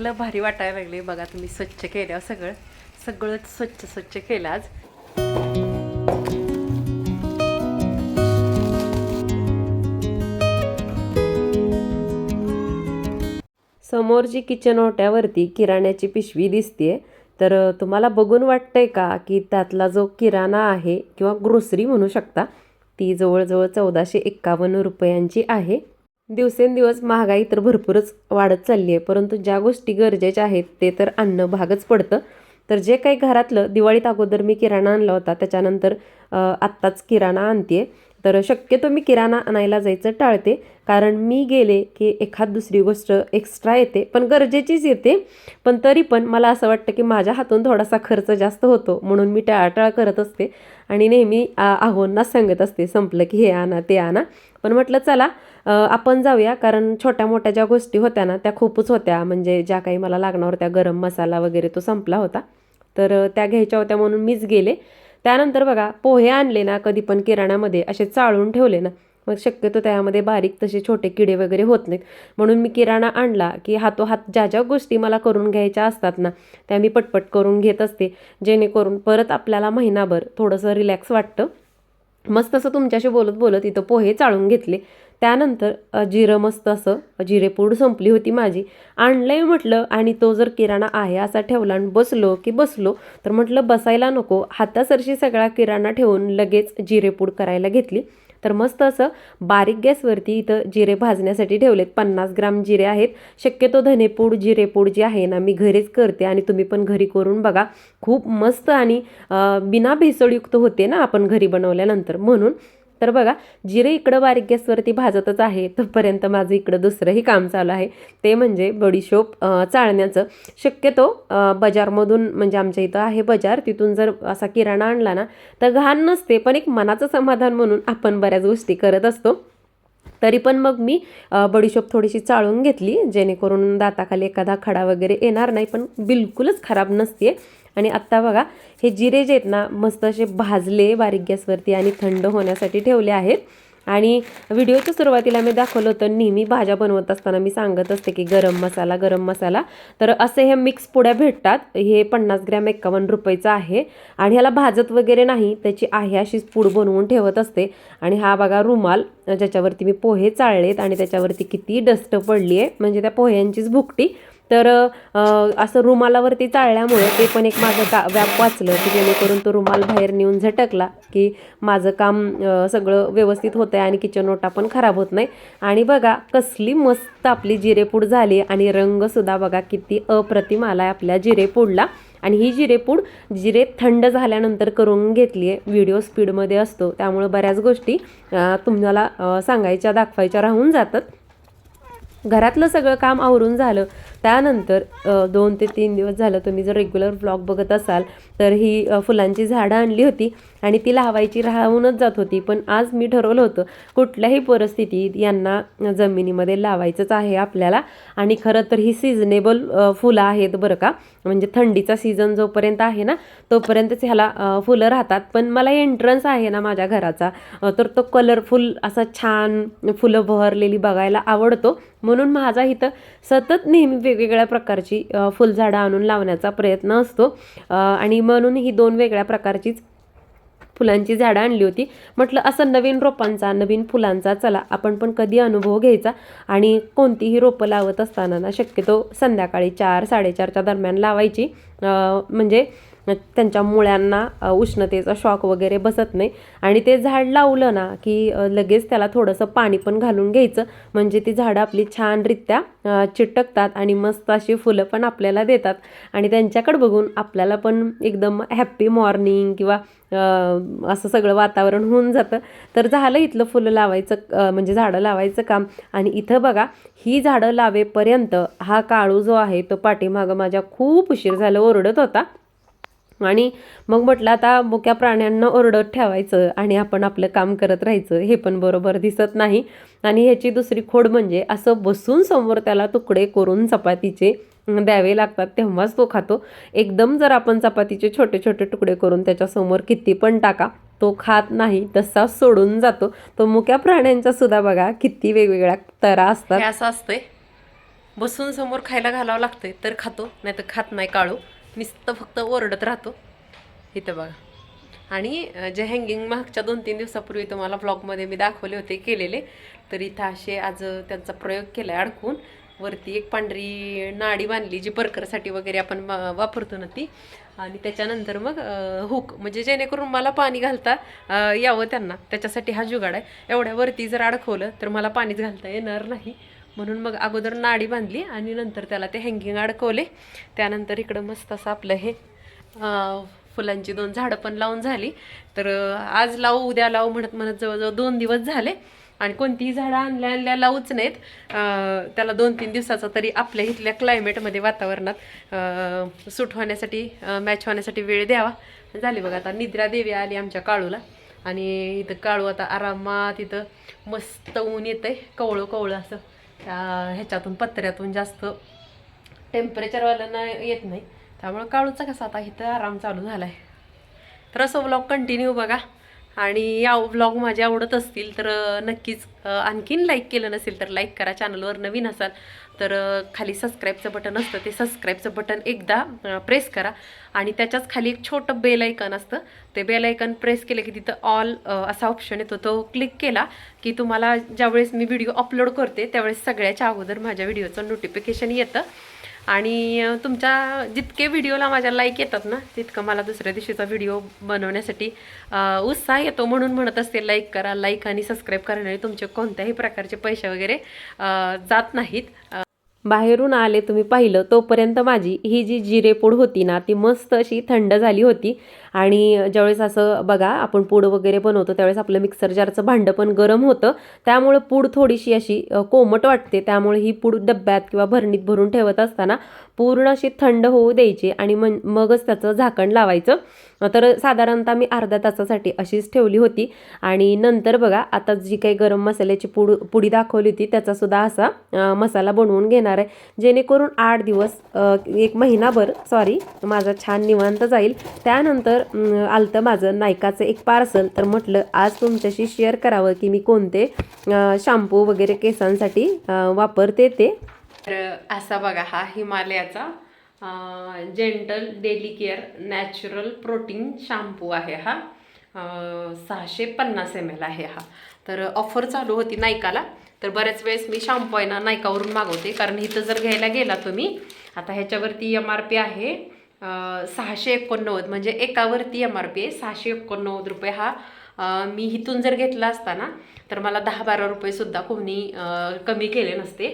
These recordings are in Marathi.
लय भारी वाटायला लागले बघा तुम्ही स्वच्छ केल्यावर हो सगळं. सगळंच स्वच्छ स्वच्छ केलं आज. समोर जी किचन ओट्यावरती किराण्याची पिशवी दिसते तर तुम्हाला बघून वाटतंय का की त्यातला जो किराणा आहे किंवा ग्रोसरी म्हणू शकता ती जवळजवळ चौदाशे एक्कावन्न रुपयांची आहे. दिवसेंदिवस महागाई तर भरपूरच वाढत चालली आहे. परंतु ज्या गोष्टी गरजेच्या आहेत ते तर आणणं भागच पडतं. तर जे काही घरातलं दिवाळीत अगोदर मी किराणा आणला होता. त्याच्यानंतर आत्ताच किराणा आणते तर शक्यतो मी किराणा आणायला जायचं टाळते. कारण मी गेले की एखाद दुसरी गोष्ट एक्स्ट्रा येते. पण गरजेचीच येते. पण तरी पण मला असं वाटतं की माझ्या हातून थोडासा खर्च जास्त होतो. म्हणून मी टाळाटाळ करत असते. आणि नेहमी आहोंना सांगत असते संपलं की हे आणा ते आणा. पण म्हटलं चला आपण जाऊया. कारण छोट्या मोठ्या ज्या गोष्टी होत्या ना त्या खूपच होत्या. म्हणजे ज्या काही मला लागणार होत्या गरम मसाला वगैरे तो संपला होता. तर त्या घ्यायच्या होत्या म्हणून मीच गेले. त्यानंतर बघा पोहे आणले ना कधी पण किराण्यामध्ये असे चाळून ठेवले ना मग शक्यतो त्यामध्ये बारीक तसे छोटे किडे वगैरे होत नाहीत. म्हणून मी किराणा आणला की हातोहात ज्या ज्या गोष्टी मला करून घ्यायच्या असतात ना त्या मी पटपट करून घेत असते. जेणेकरून परत आपल्याला महिनाभर थोडंसं रिलॅक्स वाटतं. मस्त असं तुमच्याशी बोलत बोलत इथं पोहे चाळून घेतले. त्यानंतर जिरं मस्त असं जिरेपूड संपली होती माझी. आणलंय म्हटलं आणि तो जर किराणा आहे असा ठेवला आणि बसलो की बसलो तर म्हटलं बसायला नको. हातासरशी सगळा किराणा ठेवून लगेच जिरेपूड करायला घेतली. तर मस्त असं बारीक गॅसवरती इथं जिरे भाजण्यासाठी ठेवलेत. पन्नास ग्राम जिरे आहेत. शक्यतो धनेपूड जिरेपूड जे आहे ना मी घरीच करते आणि तुम्ही पण घरी करून बघा. खूप मस्त आणि बिना भेसळयुक्त होते ना आपण घरी बनवल्यानंतर. म्हणून तर बघा जिरे इकडं बारीक गॅसवरती भाजतच आहे तोपर्यंत माझं इकडं दुसरंही काम चालू आहे. ते म्हणजे बडीशोप चाळण्याचं. शक्यतो बाजारमधून म्हणजे आमच्या इथं आहे बाजार तिथून जर असा किराणा आणला ना तर घाण नसते पण एक मनाचं समाधान म्हणून आपण बऱ्याच गोष्टी करत असतो. तरी पण मग मी बडीशोप थोडीशी चाळून घेतली जेणेकरून दाताखाली एखादा खडा वगैरे येणार नाही पण बिलकुलच खराब नसते आणि आत्ता बघा हे जिरे जे आहेत ना मस्त असे भाजले बारीक गॅसवरती आणि थंड होण्यासाठी ठेवले आहेत. आणि व्हिडिओच्या सुरुवातीला मी दाखवलं होतं नेहमी भाज्या बनवत असताना मी सांगत असते की गरम मसाला गरम मसाला. तर असे हे मिक्स पुड्या भेटतात. हे पन्नास ग्रॅम एक्कावन्न रुपयेचं आहे. आणि ह्याला भाजत वगैरे नाही त्याची आहे अशीच पूड बनवून ठेवत असते. आणि हा बघा रुमाल ज्याच्यावरती मी पोहे चाळलेत आणि त्याच्यावरती किती डस्ट पडली आहे म्हणजे त्या पोह्यांचीच भुकटी. तर असं रुमालावरती चाळल्यामुळे ते पण एक माझं का व्याप वाचलं की जेणेकरून तो रुमाल बाहेर नेऊन झटकला की माझं काम सगळं व्यवस्थित होतं आहे आणि किचन ओटा पण खराब होत नाही. आणि बघा कसली मस्त आपली जिरेपूड झाली आणि रंगसुद्धा बघा किती अप्रतिम आला आहे आपल्या जिरेपूडला. आणि ही जिरेपूड जिरे थंड झाल्यानंतर करून घेतली आहे व्हिडिओ स्पीडमध्ये असतो. त्यामुळे बऱ्याच गोष्टी तुम्हाला सांगायच्या दाखवायच्या राहून जातात. घरातलं सगळं काम आवरून झालं. त्यानंतर दोन ते तीन दिवस झालं तुम्ही जर रेग्युलर ब्लॉग बघत असाल तर ही फुलांची झाडं आणली होती आणि ती लावायची राहूनच जात होती. पण आज मी ठरवलं होतं कुठल्याही परिस्थितीत यांना जमिनीमध्ये लावायचंच आहे आपल्याला. आणि खरं तर ही सिजनेबल फुलं आहेत बरं का. म्हणजे थंडीचा सीझन जोपर्यंत आहे ना तोपर्यंतच ह्याला फुलं राहतात. पण मला एंट्रन्स आहे ना माझ्या घराचा तर तो कलरफुल असा छान फुलं बहरलेली बघायला आवडतो. म्हणून माझा इथं सतत नेहमी वेगवेगळ्या प्रकारची फुलझाडं आणून लावण्याचा प्रयत्न असतो. आणि म्हणून ही दोन वेगळ्या प्रकारचीच फुलांची झाडं आणली होती. म्हटलं असं नवीन रोपांचा नवीन फुलांचा चला आपण पण कधी अनुभव घ्यायचा आणि कोणतीही रोपं लावत असताना ना शक्यतो संध्याकाळी चार साडेचारच्या दरम्यान लावायची. म्हणजे म्हणजे त्यांच्या मुळ्यांना उष्णतेचा शॉक वगैरे बसत नाही. आणि ते झाड लावलं ना की लगेच त्याला थोडंसं पाणी पण घालून घ्यायचं. म्हणजे ती झाडं आपली छानरित्या चिटकतात आणि मस्त अशी फुलं पण आपल्याला देतात. आणि त्यांच्याकडे बघून आपल्याला पण एकदम हॅप्पी मॉर्निंग किंवा असं सगळं वातावरण होऊन जातं. तर झालं इथलं फुलं लावायचं म्हणजे झाडं लावायचं काम. आणि इथं बघा ही झाडं लावेपर्यंत हा काळू जो आहे तो पाठीमागं माझ्या खूप उशीर झालं ओरडत होता. आणि मग म्हटलं आता मुक्या प्राण्यांना ओरडत ठेवायचं आणि आपण आपलं काम करत राहायचं हे पण बरोबर दिसत नाही. आणि ह्याची दुसरी खोड म्हणजे असं बसून समोर त्याला तुकडे करून चपातीचे द्यावे लागतात तेव्हाच तो खातो. एकदम जर आपण चपातीचे छोटे छोटे तुकडे करून त्याच्यासमोर किती पण टाका तो खात नाही तसा सोडून जातो. तो मुक्या प्राण्यांच्या सुद्धा बघा किती वेगवेगळ्या तरा असतात. असं असतंय. बसून समोर खायला घालावं लागतंय तर खातो नाही तर खात नाही काळू. नुसतं फक्त ओरडत राहतो. इथं बघा. आणि जे हँगिंग मागच्या दोन तीन दिवसापूर्वी तुम्हाला ब्लॉगमध्ये मी दाखवले होते केलेले तर इथं असे आज त्यांचा प्रयोग केला आहे अडकून. वरती एक पांढरी नाडी बांधली जी बर्करसाठी वगैरे आपण वापरतो ना ती. आणि त्याच्यानंतर मग हुक म्हणजे जेणेकरून मला पाणी घालता यावं त्यांना. त्याच्यासाठी हा जुगाड आहे. एवढ्या वरती जर अडकवलं तर मला पाणीच घालता येणार नाही. म्हणून मग अगोदर नाडी बांधली आणि नंतर त्याला ते हँगिंग अडकवले. त्यानंतर इकडं मस्त असं आपलं हे फुलांची दोन झाडं पण लावून झाली. तर आज लावू उद्या लावू म्हणत म्हणत जवळजवळ दोन दिवस झाले. आणि कोणतीही झाडं आणल्या आणल्या लावूच नाहीत. त्याला दोन तीन दिवसाचा तरी आपल्या इथल्या क्लायमेटमध्ये वातावरणात सूट होण्यासाठी मॅच होण्यासाठी वेळ द्यावा. झाली बघा आता निद्रा देवी आली आमच्या काळूला. आणि इथं काळू आता आरामात इथं मस्त ऊन येतं आहे कवळं कवळं असं. ह्याच्यातून पत्र्यातून जास्त टेम्परेचरवाल्यांना येत नाही. त्यामुळं काळूचा कसा आता इथं आराम चालू झाला आहे तर असं ब्लॉग कंटिन्यू बघा. आणि या व्लॉग माझे आवडत असतील तर नक्कीच आणखीन लाईक केलं नसेल तर लाईक करा. चॅनलवर नवीन असाल तर खाली सबस्क्राईबचं बटन असतं. ते सबस्क्राईबचं बटन एकदा प्रेस करा. आणि त्याच्याच खाली एक छोटं बेल आयकन असतं. ते बेल आयकन प्रेस केलं की तिथं ऑल असा ऑप्शन येतो. तो क्लिक केला की तुम्हाला ज्यावेळेस मी व्हिडिओ अपलोड करते त्यावेळेस सगळ्याच्या अगोदर माझ्या व्हिडिओचं नोटिफिकेशन येतं. आणि तुमच्या जितके व्हिडिओला माझ्या लाईक येतात ना तितकं मला दुसऱ्या दिवशीचा व्हिडिओ बनवण्यासाठी उत्साह येतो म्हणून म्हणत असते लाईक करा लाईक आणि सबस्क्राईब करणारे तुमचे कोणत्याही प्रकारचे पैसे वगैरे जात नाहीत. बाहेरून आले तुम्ही पाहिलं तोपर्यंत माझी ही जी जिरेपूड होती ना ती मस्त अशी थंड झाली होती. आणि ज्यावेळेस असं बघा आपण पूड वगैरे बनवतो त्यावेळेस आपलं मिक्सर जारचं भांडं पण गरम होतं त्यामुळे पूड थोडीशी अशी कोमट वाटते. त्यामुळे ही पूड डब्यात किंवा भरणीत भरून ठेवत असताना पूर्ण अशी थंड होऊ द्यायची आणि मन मगच त्याचं झाकण लावायचं. तर साधारणतः मी अर्ध्या तासासाठी अशीच ठेवली होती. आणि नंतर बघा आता जी काही गरम मसाल्याची पुड पुडी दाखवली होती त्याचासुद्धा असा मसाला बनवून घेणार आहे. जेणेकरून आठ दिवस एक महिनाभर सॉरी माझा छान निवांत जाईल. त्यानंतर तर आलतं माझं नायकाचं एक पार्सल तर म्हटलं आज तुमच्याशी शेअर करावं की मी कोणते शॅम्पू वगैरे केसांसाठी वापरते ते. तर असा बघा हा हिमालयाचा gentle daily care natural protein shampoo आहे हा. सहाशे पन्नास एम एल आहे हा. तर ऑफर चालू होती नायकाला. तर बऱ्याच वेळेस मी शॅम्पू आहे ना नायकावरून मागवते. कारण इथं जर घ्यायला गेला तुम्ही आता ह्याच्यावरती एम आर पी आहे. सहाशे एकोणनव्वद म्हणजे एकावरती एम आर पी आहे. सहाशे एकोणनव्वद रुपये हा मी इथून जर घेतला असता ना तर मला दहा बारा रुपयेसुद्धा कोणी कमी केले नसते.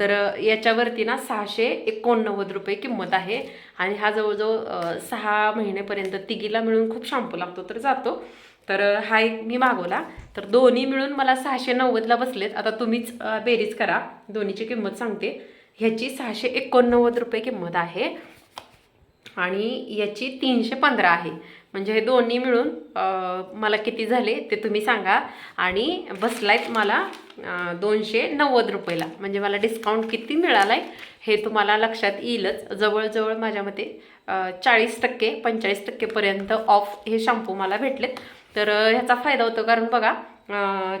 तर याच्यावरती ना सहाशे एकोणनव्वद रुपये किंमत आहे. आणि हा जवळजवळ सहा महिन्यापर्यंत तिघीला मिळून खूप शॅम्पू लागतो तर जातो. तर हा एक मी मागवला. तर दोन्ही मिळून मला सहाशे नव्वदला बसलेत. आता तुम्हीच बेरीज करा. दोन्हीची किंमत सांगते. ह्याची सहाशे एकोणनव्वद रुपये किंमत आहे. आणि याची तीनशे पंधरा आहे. म्हणजे हे दोन्ही मिळून मला किती झाले ते तुम्ही सांगा. आणि बसलायत मला दोनशे नव्वद रुपयाला. म्हणजे मला डिस्काउंट किती मिळाला आहे हे तुम्हाला लक्षात येईलच. जवळजवळ माझ्या मते चाळीस टक्के पंचेचाळीस टक्केपर्यंत ऑफ हे शॅम्पू मला भेटलेत. तर ह्याचा फायदा होतो कारण बघा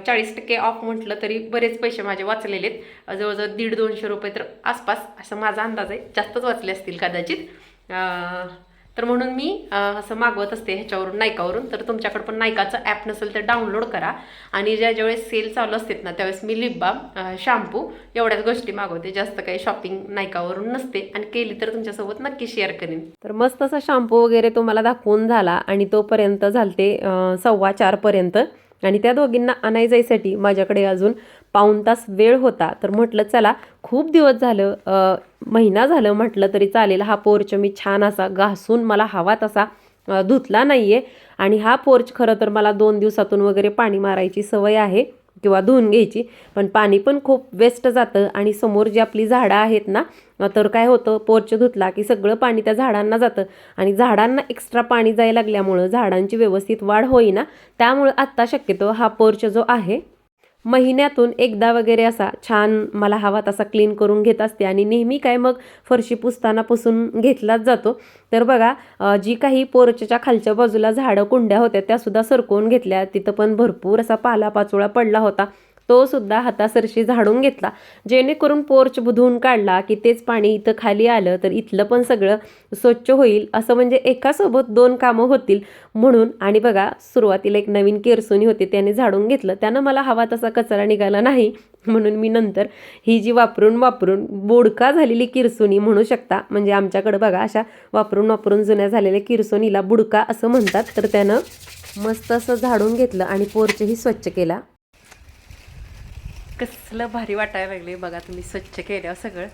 चाळीस टक्के ऑफ म्हटलं तरी बरेच पैसे माझे वाचलेले आहेत जवळजवळ दीड दोनशे रुपये तर आसपास असं माझा अंदाज आहे. जास्तच वाचले असतील कदाचित. तर म्हणून मी असं मागवत असते ह्याच्यावरून नायकावरून. तर तुमच्याकडे पण नायकाचं ॲप नसेल तर डाउनलोड करा. आणि ज्या ज्यावेळेस सेल चालू असतात ना त्यावेळेस मी लिप बाम शॅम्पू एवढ्याच गोष्टी मागवते. जास्त काही शॉपिंग नायकावरून नसते. आणि केली तर तुमच्यासोबत नक्की शेअर करेन. तर मस्त असा शॅम्पू वगैरे तुम्हाला दाखवून झाला. आणि तोपर्यंत झालते सव्वा चारपर्यंत आणि त्या दोघींना आणाय जायसाठी माझ्याकडे अजून पाऊण तास वेळ होता. तर म्हटलं चला खूप दिवस झालं महिना झालं म्हटलं तरी चालेल. हा पोर्च मी छान असा घासून मला हवा तसा धुतला नाही आहे आणि हा पोर्च खरं तर मला दोन दिवसातून वगैरे पाणी मारायची सवय आहे. किंवा धुवून घ्यायची. पण पाणी पण खूप वेस्ट जातं आणि समोर जी आपली झाडं आहेत ना तर काय होतं पोर्च धुतला की सगळं पाणी त्या झाडांना जातं. आणि झाडांना एक्स्ट्रा पाणी जायला लागल्यामुळं झाडांची व्यवस्थित वाढ होईना. त्यामुळं आत्ता शक्यतो हा पोर्च जो आहे महिन्यातून एकदा वगैरे असा छान मला हवा तसा क्लीन करून घेत असते आणि नेहमी काय मग फरशी पुसताना पुसून घेतलाच जातो. तर बघा जी काही पोर्चच्या खालच्या बाजूला झाडं कुंड्या होत्या त्यासुद्धा सरकवून घेतल्या. तिथं पण भरपूर असा पालापाचोळा पडला होता. तो सुद्धा हातासरशी झाडून घेतला. जेणेकरून पोर्च बुधून काढला की तेच पाणी इथं खाली आलं तर इथलं पण सगळं स्वच्छ होईल. असं म्हणजे एकासोबत दोन कामं होतील म्हणून. आणि बघा सुरुवातीला एक नवीन केरसुनी होती त्याने झाडून घेतलं. त्यानं मला हवा तसा कचरा निघाला नाही. म्हणून मी नंतर ही जी वापरून वापरून बोडका झालेली किरसुनी म्हणू शकता. म्हणजे आमच्याकडं बघा अशा वापरून वापरून जुन्या झालेल्या किरसुनीला बुडका असं म्हणतात. तर त्यानं मस्त असं झाडून घेतलं आणि पोर्चही स्वच्छ केला. कसलं भारी वाटायला लागले बघा तुम्ही स्वच्छ केल्यावर हो सगळं.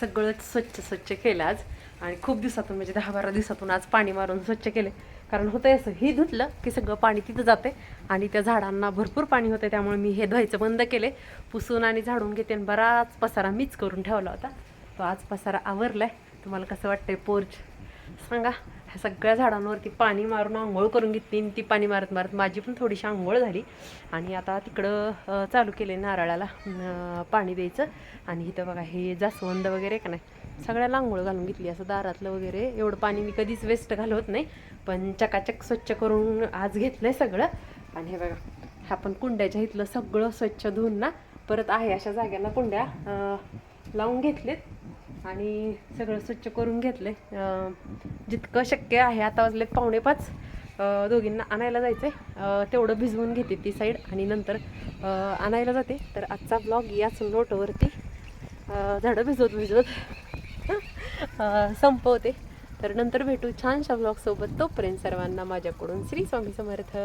सगळंच स्वच्छ स्वच्छ केलं आज. आणि खूप दिवसातून म्हणजे दहा बारा दिवसातून आज पाणी मारून स्वच्छ केले कारण होतं असं हे धुतलं की सगळं पाणी तिथं जाते आणि त्या झाडांना भरपूर पाणी होतं त्यामुळे मी हे धुवायचं बंद केले पुसून आणि झाडून घेते आणि बराच पसारा मीच करून ठेवला होता. तो आज पसारा आवरला आहे तुम्हाला कसं वाटतंय पोर्च? सांगा. ह्या सगळ्या झाडांवरती पाणी मारून आंघोळ करून घेतली आणि ती पाणी मारत मारत माझी पण थोडीशी आंघोळ झाली. आणि आता तिकडं चालू केले नारळाला पाणी द्यायचं. आणि इथं बघा हे जास्वंद वगैरे का नाही? सगळ्याला आंघोळ घालून घेतली. असं दारातलं वगैरे एवढं पाणी मी कधीच वेस्ट घालवत नाही. पण चकाचक स्वच्छ करून आज घेतलं आहे सगळं. आणि हे बघा ह्या पण कुंड्याच्या इथलं सगळं स्वच्छ धुवून ना परत आहे अशा जाग्यांना कुंड्या लावून घेतलेत. आणि सगळं स्वच्छ करून घेतले जितकं शक्य आहे आता वाजले पावणे पाच. दोघींना आणायला जायचं आहे तेवढं भिजवून घेते ती साईड आणि नंतर आणायला जाते. तर आजचा ब्लॉग याच नोटवरती झाडं भिजवत भिजवत संपवते. तर नंतर भेटू छानशा ब्लॉगसोबत तोपर्यंत सर्वांना माझ्याकडून श्री स्वामी समर्थ.